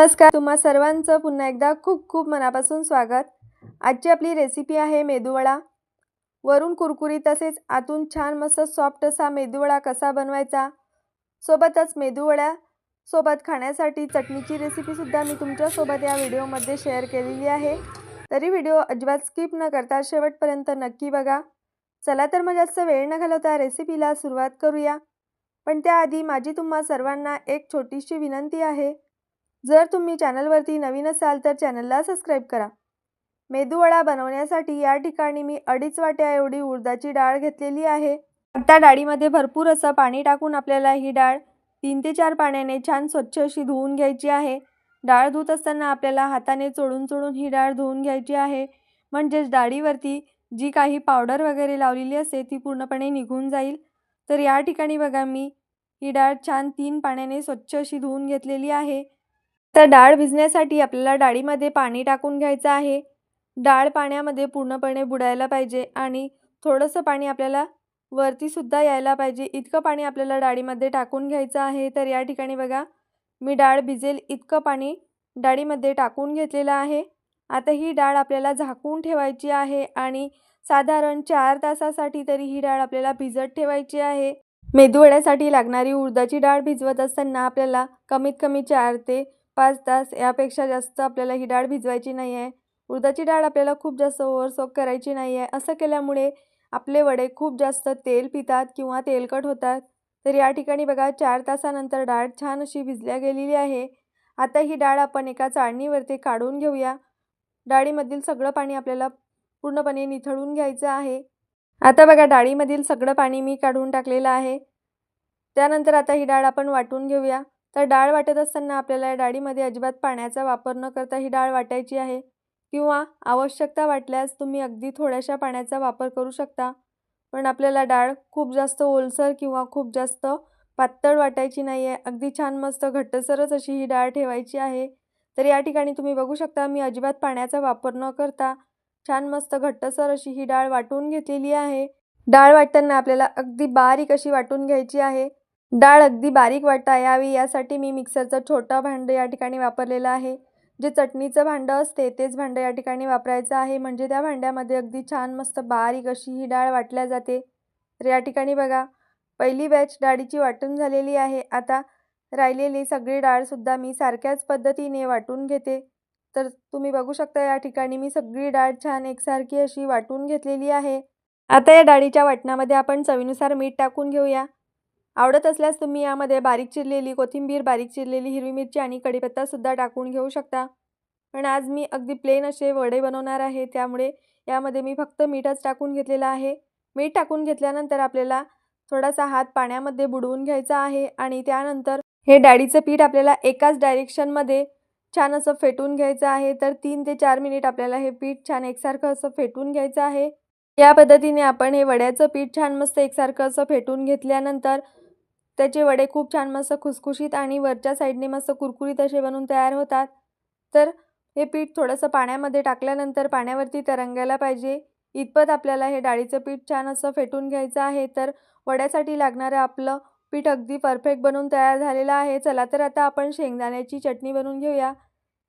नमस्कार तुम्हा सर्वांचं पुन्हा एकदा खूप खूप मनापासून स्वागत. आजची आपली रेसिपी आहे मेदूवडा. वरून कुरकुरीत तसेच आतून छान मस्त सॉफ्ट असा मेदूवडा कसा बनवायचा? सोबतच मेदूवड्या सोबत खाण्यासाठी चटणीची रेसिपीसुद्धा मी तुमच्यासोबत या व्हिडिओमध्ये शेअर केलेली आहे. तरी व्हिडिओ अजिबात स्किप न करता शेवटपर्यंत नक्की बघा. चला तर मग जास्त वेळ न घालवता रेसिपीला सुरुवात करूया. पण त्याआधी माझी तुम्हा सर्वांना एक छोटीशी विनंती आहे. जर तुम्ही चॅनलवरती नवीन असाल तर चॅनलला सबस्क्राईब करा. मेदूवडा बनवण्यासाठी या ठिकाणी मी अडीच वाट्या एवढी उडदाची डाळ घेतलेली आहे. आता डाळीमध्ये भरपूर असं पाणी टाकून आपल्याला ही डाळ तीन ते चार पाण्याने छान स्वच्छ अशी धुवून घ्यायची आहे. डाळ धुत असताना आपल्याला हाताने चोळून चोळून ही डाळ धुवून घ्यायची आहे. म्हणजेच डाळीवरती जी काही पावडर वगैरे लावलेली असते ती पूर्णपणे निघून जाईल. तर या ठिकाणी बघा मी ही डाळ छान तीन पाण्याने स्वच्छ अशी धुवून घेतलेली आहे. तर डाळ भिजण्यासाठी आपल्याला डाळीमध्ये पाणी टाकून घ्यायचं आहे. डाळ पाण्यामध्ये पूर्णपणे बुडायला पाहिजे आणि थोडंसं पाणी आपल्याला वरतीसुद्धा यायला पाहिजे. इतकं पाणी आपल्याला डाळीमध्ये टाकून घ्यायचं आहे. तर या ठिकाणी बघा मी डाळ भिजेल इतकं पाणी डाळीमध्ये टाकून घेतलेलं आहे. आता ही डाळ आपल्याला झाकून ठेवायची आहे आणि साधारण चार तासासाठी तरी ही डाळ आपल्याला भिजत ठेवायची आहे. मेदूवड्यासाठी लागणारी उडदाची डाळ भिजवत असताना आपल्याला कमीत कमी चार ते पाच तास यापेक्षा जास्त आपल्याला ही डाळ भिजवायची नाही आहे उडदाची डाळ आपल्याला खूप जास्त ओव्हरसोक करायची नाही आहे असं केल्यामुळे आपले वडे खूप जास्त तेल पितात किंवा तेलकट होतात. तर या ठिकाणी बघा चार तासानंतर डाळ छान अशी भिजल्या गेलेली आहे. आता ही डाळ आपण एका चाळणीवरती काढून घेऊया. डाळीमधील सगळं पाणी आपल्याला पूर्णपणे निथळून घ्यायचं आहे. आता बघा डाळीमधील सगळं पाणी मी काढून टाकलेलं आहे. त्यानंतर आता ही डाळ आपण वाटून घेऊया. तर डाळ वाटत असताना आपल्याला या डाळीमध्ये अजिबात पाण्याचा वापर न करता ही डाळ वाटायची आहे. किंवा आवश्यकता वाटल्यास तुम्ही अगदी थोड्याशा पाण्याचा वापर करू शकता. पण आपल्याला डाळ खूप जास्त ओलसर किंवा खूप जास्त पातळ वाटायची नाही आहे अगदी छान मस्त घट्टसरच अशी ही डाळ ठेवायची आहे. तर या ठिकाणी तुम्ही बघू शकता मी अजिबात पाण्याचा वापर न करता छान मस्त घट्टसर अशी ही डाळ वाटून घेतलेली आहे. डाळ वाटताना आपल्याला अगदी बारीक अशी वाटून घ्यायची आहे. डाळ अगदी बारीक वाटता यावी यासाठी मी मिक्सरचं छोटं भांडं या ठिकाणी वापरलेलं आहे. जे चटणीचं भांडं असते तेच भांडं या ठिकाणी वापरायचं आहे. म्हणजे त्या भांड्यामध्ये अगदी छान मस्त बारीक अशी ही डाळ वाटल्या जाते. तर या ठिकाणी बघा पहिली बॅच डाळीची वाटून झालेली आहे. आता राहिलेली सगळी डाळसुद्धा मी सारख्याच पद्धतीने वाटून घेते. तर तुम्ही बघू शकता या ठिकाणी मी सगळी डाळ छान एकसारखी अशी वाटून घेतलेली आहे. आता या डाळीच्या वाटणामध्ये आपण चवीनुसार मीठ टाकून घेऊया. आवडत असल्यास तुम्ही यामध्ये बारीक चिरलेली कोथिंबीर बारीक चिरलेली हिरवी मिरची आणि कढीपत्तासुद्धा टाकून घेऊ शकता. पण आज मी अगदी प्लेन असे वडे बनवणार आहे त्यामुळे यामध्ये मी फक्त मीठच टाकून घेतलेलं आहे. मीठ टाकून घेतल्यानंतर आपल्याला थोडासा हात पाण्यामध्ये बुडवून घ्यायचा आहे आणि त्यानंतर हे डाळीचं पीठ आपल्याला एकाच डायरेक्शनमध्ये छान असं फेटून घ्यायचं आहे. तर तीन ते चार मिनिट आपल्याला हे पीठ छान एकसारखं असं फेटून घ्यायचं आहे. या पद्धतीने आपण हे वड्याचं पीठ छान मस्त एकसारखं असं फेटून घेतल्यानंतर त्याचे वडे खूप छान मस्त खुसखुशीत आणि वरच्या साईडने मस्त कुरकुरीत असे बनून तयार होतात. तर हे पीठ थोडंसं पाण्यामध्ये टाकल्यानंतर पाण्यावरती तरंगायला पाहिजे. इतपत आपल्याला हे डाळीचं पीठ छान असं फेटून घ्यायचं आहे. तर वड्यासाठी लागणारं आपलं पीठ अगदी परफेक्ट बनवून तयार झालेलं आहे. चला तर आता आपण शेंगदाण्याची चटणी बनवून घेऊया.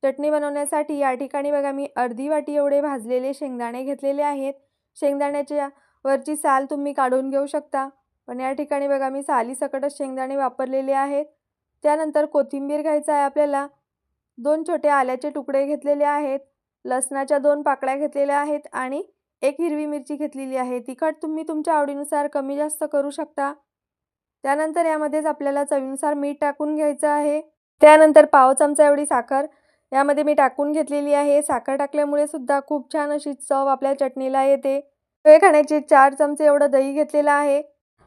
चटणी बनवण्यासाठी या ठिकाणी बघा मी अर्धी वाटी एवढे भाजलेले शेंगदाणे घेतलेले आहेत. शेंगदाण्याच्या वरची साल तुम्ही काढून घेऊ शकता. पण या ठिकाणी बघा मी सालीसकटच शेंगदाणे वापरलेले आहेत. त्यानंतर कोथिंबीर घ्यायचं आहे आपल्याला. दोन छोटे आल्याचे तुकडे घेतलेले आहेत. लसणाच्या दोन पाकळ्या घेतलेल्या आहेत आणि एक हिरवी मिरची घेतलेली आहे. तिखट तुम्ही तुमच्या आवडीनुसार कमी जास्त करू शकता. त्यानंतर यामध्येच आपल्याला चवीनुसार मीठ टाकून घ्यायचं आहे. त्यानंतर पाव चमचा एवढी साखर. यामध्ये मी टाकून घेतलेली आहे. साखर टाकल्यामुळे सुद्धा खूप छान अशी चव आपल्या चटणीला येते. पोहे खाण्याचे चार चमचे एवढं दही घेतलेलं आहे.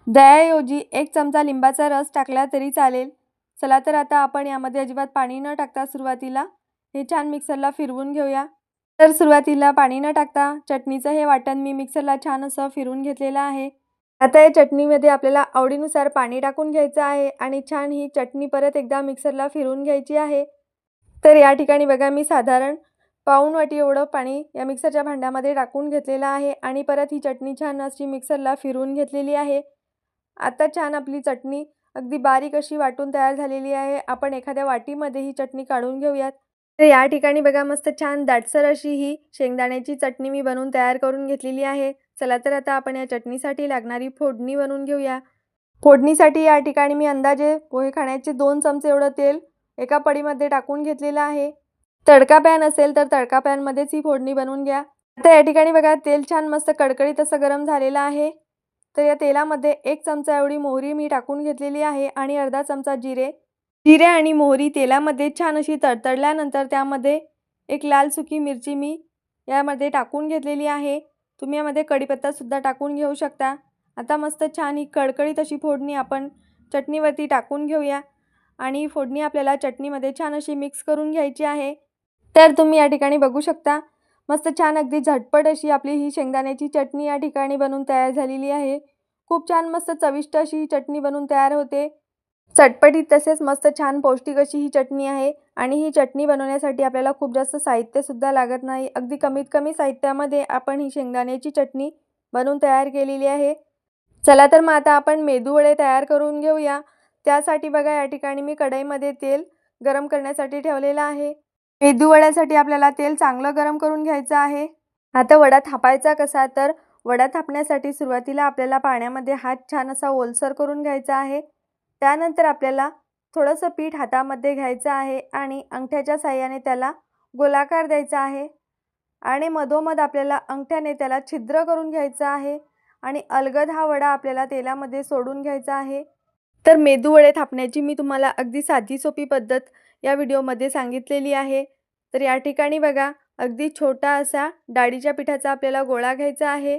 दह्याऐवजी एक चमचा लिंबाचा रस टाकला तरी चालेल. चला तर आता आपण यामध्ये अजिबात पाणी न टाकता सुरुवातीला हे छान मिक्सरला फिरवून घेऊया. तर सुरुवातीला पाणी न टाकता चटणीचं हे वाटण मी मिक्सरला छान असं फिरून घेतलेलं आहे. आता या चटणीमध्ये आपल्याला आवडीनुसार पाणी टाकून घ्यायचं आहे आणि छान ही चटणी परत एकदा मिक्सरला फिरून घ्यायची आहे. तर या ठिकाणी बघा मी साधारण पाऊण वाटी एवढं पाणी या मिक्सरच्या भांड्यामध्ये टाकून घेतलेलं आहे आणि परत ही चटणी छान अशी मिक्सरला फिरून घेतलेली आहे. आता छान आपली चटणी. अगदी बारीक अशी वाटून तयार झालेली आहे. आपण एखाद्या वाटीमध्ये ही चटणी काढून घेऊयात. तर या ठिकाणी बघा मस्त छान दाटसर अशी ही शेंगदाण्याची चटणी मी बनवून तयार करून घेतलेली आहे. चला तर आता आपण या चटणीसाठी लागणारी फोडणी बनवून घेऊया. फोडणीसाठी या ठिकाणी मी अंदाजे पोहे खाण्याचे दोन चमचे एवढं तेल एका पडीमध्ये टाकून घेतलेलं आहे. तडका पॅन असेल तर तडका पॅनमध्येच ही फोडणी बनवून घ्या. आता या ठिकाणी बघा तेल छान मस्त कडकडीत असं गरम झालेलं आहे. तर या तेलामध्ये एक चमचा एवढी मोहरी मी टाकून घेतलेली आहे आणि अर्धा चमचा जिरे जिरे आणि मोहरी तेलामध्ये छान अशी तडतडल्यानंतर त्यामध्ये एक लाल सुकी मिरची मी यामध्ये टाकून घेतलेली आहे. तुम्ही यामध्ये कढीपत्तासुद्धा टाकून घेऊ शकता. आता मस्त छान ही कडकडीत अशी फोडणी आपण चटणीवरती टाकून घेऊया आणि फोडणी आपल्याला चटणीमध्ये छान अशी मिक्स करून घ्यायची आहे. तर तुम्ही या ठिकाणी बघू शकता मस्त छान अगदी झटपट अशी आपली ही शेंगदाण्याची चटणी या ठिकाणी बनवून तयार झालेली आहे. खूप छान मस्त चविष्ट अशी ही चटणी बनवून तयार होते. चटपटीत तसेच मस्त छान पौष्टिक अशी ही चटणी आहे आणि ही चटणी बनवण्यासाठी आपल्याला खूप जास्त साहित्यसुद्धा लागत नाही. अगदी कमीत कमी साहित्यामध्ये आपण ही शेंगदाण्याची चटणी बनवून तयार केलेली आहे. चला तर मग आता आपण मेदूवडे तयार करून घेऊया. त्यासाठी बघा या ठिकाणी मी कढईमध्ये तेल गरम करण्यासाठी ठेवलेलं आहे. मेदू वड्यासाठी आपल्याला तेल चांगलं गरम करून घ्यायचं आहे. आता वडा थापायचा कसा तर वडा थापण्यासाठी सुरुवातीला आपल्याला पाण्यामध्ये हात छान असा ओलसर करून घ्यायचा आहे. त्यानंतर आपल्याला थोडंसं पीठ हातामध्ये घ्यायचं आहे आणि अंगठ्याच्या साह्याने त्याला गोलाकार द्यायचा आहे. आणि मधोमध आपल्याला अंगठ्याने त्याला छिद्र करून घ्यायचं आहे. आणि अलगद हा वडा आपल्याला तेलामध्ये सोडून घ्यायचा आहे. तर मेदूवडे थापण्याची मी तुम्हाला अगदी साधी सोपी पद्धत या व्हिडिओमध्ये सांगितलेली आहे. तर या ठिकाणी बघा अगदी छोटा असा डाळीच्या पिठाचा आपल्याला गोळा घ्यायचा आहे.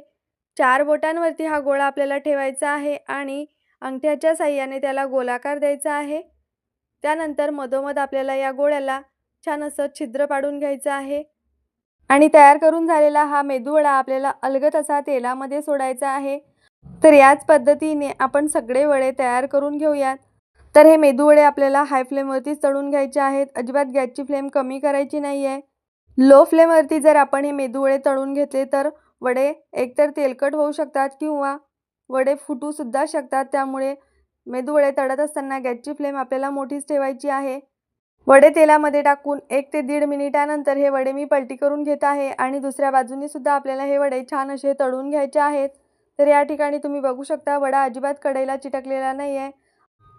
चार बोटांवरती हा गोळा आपल्याला ठेवायचा आहे आणि अंगठ्याच्या साह्याने त्याला गोलाकार द्यायचा आहे. त्यानंतर मधोमध आपल्याला या गोळ्याला छान असं छिद्र पाडून घ्यायचं आहे. आणि तयार करून झालेला हा मेदूवडा आपल्याला अलगत असा तेलामध्ये सोडायचा आहे. तर याच पद्धतीने आपण सगळे वडे तयार करून घेऊयात. तर हे मेदूवडे आपल्याला हाय फ्लेमवरतीच तळून घ्यायचे आहेत. अजिबात गॅसची फ्लेम कमी करायची नाही आहे लो फ्लेमवरती जर आपण हे मेदूवडे तळून घेतले तर वडे एकतर तेलकट होऊ शकतात किंवा वडे फुटूसुद्धा शकतात. त्यामुळे मेदूवडे तळत असताना गॅसची फ्लेम आपल्याला मोठीच ठेवायची आहे. वडे तेलामध्ये टाकून एक ते दीड मिनिटानंतर हे वडे मी पलटी करून घेत आहे आणि दुसऱ्या बाजूनेसुद्धा आपल्याला हे वडे छान असे तळून घ्यायचे आहेत. तर या ठिकाणी तुम्ही बघू शकता वडा अजिबात कढईला चिटकलेला नाही आहे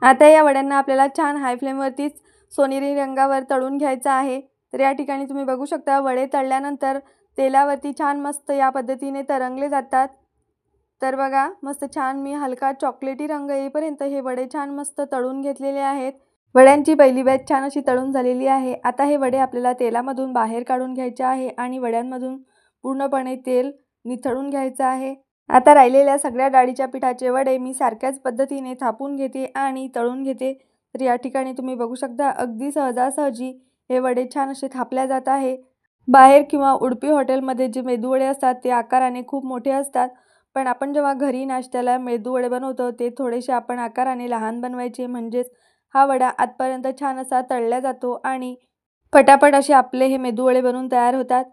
आता या वड्यांना आपल्याला छान हाय फ्लेमवरतीच सोनेरी रंगावर तळून घ्यायचं आहे. तर या ठिकाणी तुम्ही बघू शकता वडे तळल्यानंतर तेलावरती छान मस्त या पद्धतीने तरंगले जातात. तर बघा मस्त छान मी हलका चॉकलेटी रंग येईपर्यंत हे वडे छान मस्त तळून घेतलेले आहेत. वड्यांची पहिली बॅच छान अशी तळून झालेली आहे. आता हे वडे आपल्याला तेलामधून बाहेर काढून घ्यायचे आहे आणि वड्यांमधून पूर्णपणे तेल निथळून घ्यायचं आहे. आता राहिलेल्या सगळ्या डाळीच्या पिठाचे वडे मी सारख्याच पद्धतीने थापून घेते आणि तळून घेते. तर या ठिकाणी तुम्ही बघू शकता अगदी सहजासहजी हे वडे छान असे थापल्या जात आहे. बाहेर किंवा उडपी हॉटेलमध्ये जे मेदूवडे असतात ते आकाराने खूप मोठे असतात. पण आपण जेव्हा घरी नाश्त्याला मेदूवडे बनवतो ते थोडेसे आपण आकाराने लहान बनवायचे. म्हणजेच हा वडा आतपर्यंत छान असा तळला जातो आणि पटापट असे आपले हे मेदूवडे बनवून तयार होतात.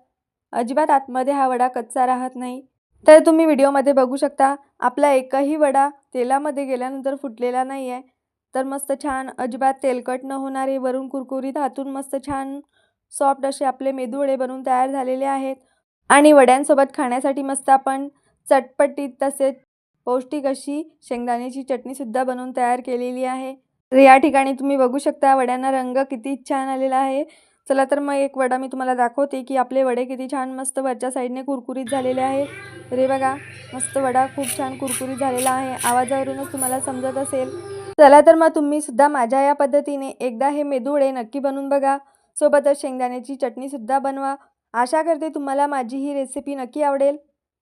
अजिबात आतमध्ये हा वडा कच्चा राहत नाही. तर तुम्ही व्हिडिओमध्ये बघू शकता आपला एकही वडा तेलामध्ये गेल्यानंतर फुटलेला नाही आहे तर मस्त छान अजिबात तेलकट न होणारे वरून कुरकुरीत हातून मस्त छान सॉफ्ट असे आपले मेदूवडे बनवून तयार झालेले आहेत. आणि वड्यांसोबत खाण्यासाठी मस्त आपण चटपटीत तसेच पौष्टिक अशी शेंगदाण्याची चटणीसुद्धा बनवून तयार केलेली आहे. तर या ठिकाणी तुम्ही बघू शकता वड्यांना रंग किती छान आलेला आहे. चला तर मग एक वडा मी तुम्हाला दाखवते की आपले वडे किती छान मस्त वरच्या साईडने कुरकुरीत झालेले आहे. रे बघा मस्त वडा खूप छान कुरकुरीत झालेला आहे. आवाजावरूनच तुम्हाला समजत असेल. चला तर मग तुम्ही सुद्धा माझ्या या पद्धतीने एकदा हे मेदूवडे नक्की बनवून बघा. सोबतच शेंगदाण्याची चटणीसुद्धा बनवा. आशा करते तुम्हाला माझी ही रेसिपी नक्की आवडेल.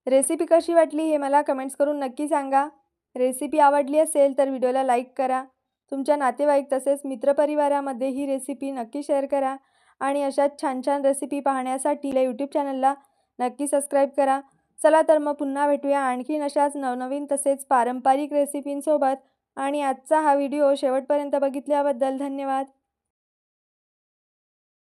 रेसिपी कशी वाटली हे मला कमेंट्स करून नक्की सांगा. रेसिपी आवडली असेल तर व्हिडिओला लाईक करा. तुमच्या नातेवाईक तसेच मित्रपरिवारामध्ये ही रेसिपी नक्की शेअर करा. आणि अशाच छान छान रेसिपी पाहण्यासाठी या यूट्यूब चॅनलला नक्की सबस्क्राईब करा. चला तर मग पुन्हा भेटूया आणखीन अशाच नवनवीन तसेच पारंपरिक रेसिपींसोबत आणि आजचा हा व्हिडिओ शेवटपर्यंत बघितल्याबद्दल धन्यवाद.